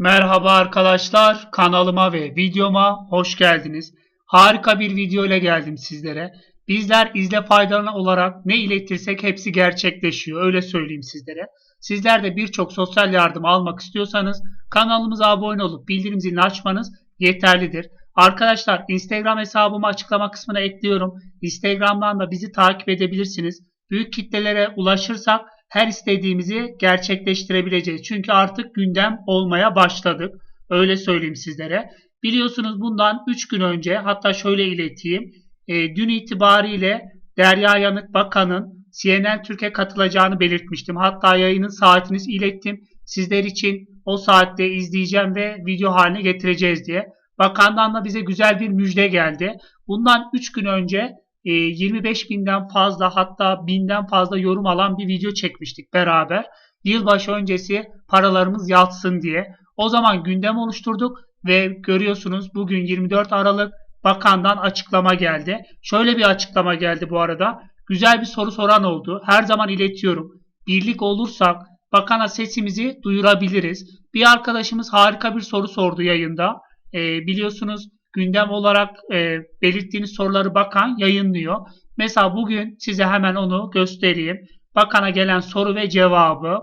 Merhaba arkadaşlar, kanalıma ve videoma hoş geldiniz. Harika bir video ile geldim sizlere. Bizler izle faydalı olarak ne iletirsek hepsi gerçekleşiyor, öyle söyleyeyim sizlere. Sizler de birçok sosyal yardım almak istiyorsanız kanalımıza abone olup bildirim zilini açmanız yeterlidir. Arkadaşlar Instagram hesabımı açıklama kısmına ekliyorum. Instagram'dan da bizi takip edebilirsiniz. Büyük kitlelere ulaşırsak her istediğimizi gerçekleştirebileceğiz. Çünkü artık gündem olmaya başladık. Öyle söyleyeyim sizlere. Biliyorsunuz bundan 3 gün önce hatta şöyle ileteyim. E, dün itibariyle Derya Yanık Bakan'ın CNN Türkiye katılacağını belirtmiştim. Hatta yayının saatini ilettim. Sizler için o saatte izleyeceğim ve video haline getireceğiz diye. Bakandan da bize güzel bir müjde geldi. Bundan 3 gün önce e, 25 binden fazla hatta binden fazla yorum alan bir video çekmiştik beraber. Yılbaşı öncesi paralarımız yatsın diye. O zaman gündem oluşturduk ve görüyorsunuz bugün 24 Aralık bakandan açıklama geldi. Şöyle bir açıklama geldi bu arada. Güzel bir soru soran oldu. Her zaman iletiyorum. Birlik olursak bakana sesimizi duyurabiliriz. Bir arkadaşımız harika bir soru sordu yayında. E, biliyorsunuz gündem olarak e, belirttiğiniz soruları bakan yayınlıyor. Mesela bugün size hemen onu göstereyim. Bakana gelen soru ve cevabı.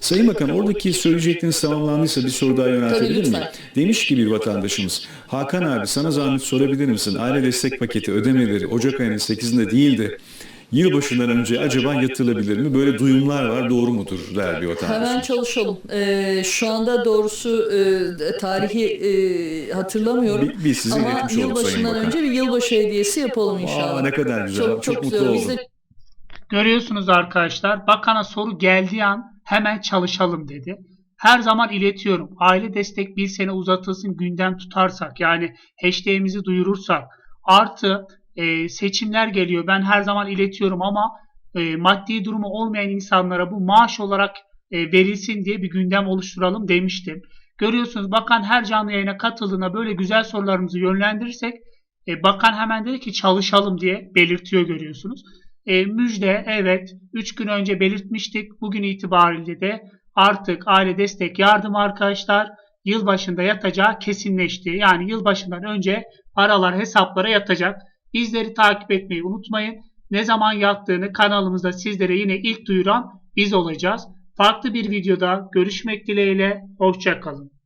Sayın Bakan oradaki söyleyecekleriniz tamamlandıysa bir soru daha yöneltebilir miyim? Demiş ki bir vatandaşımız, Hakan abi sana zahmet sorabilir misin? Aile destek paketi ödemeleri Ocak ayının 8'inde değildi. Yılbaşından önce acaba yatırılabilir mi? Böyle duyumlar var doğru mudur der bir vatandaş. Hemen çalışalım. Ee, şu anda doğrusu e, tarihi e, hatırlamıyorum. Bi- biz size Ama iletmiş olduk yılbaşından önce bir yılbaşı hediyesi yapalım inşallah. Aa, ne kadar güzel. Çok, Çok çok, mutlu güzel. oldum. Biz de Görüyorsunuz arkadaşlar bakana soru geldiği an hemen çalışalım dedi. Her zaman iletiyorum. Aile destek bir sene uzatılsın gündem tutarsak yani hashtag'imizi duyurursak artı e, seçimler geliyor. Ben her zaman iletiyorum ama e, maddi durumu olmayan insanlara bu maaş olarak e, verilsin diye bir gündem oluşturalım demiştim. Görüyorsunuz bakan her canlı yayına katıldığında böyle güzel sorularımızı yönlendirirsek e, bakan hemen dedi ki çalışalım diye belirtiyor görüyorsunuz. E, müjde evet 3 gün önce belirtmiştik. Bugün itibariyle de artık aile destek yardım arkadaşlar yılbaşında yatacağı kesinleşti. Yani yılbaşından önce paralar hesaplara yatacak. Bizleri takip etmeyi unutmayın. Ne zaman yattığını kanalımızda sizlere yine ilk duyuran biz olacağız. Farklı bir videoda görüşmek dileğiyle. Hoşçakalın.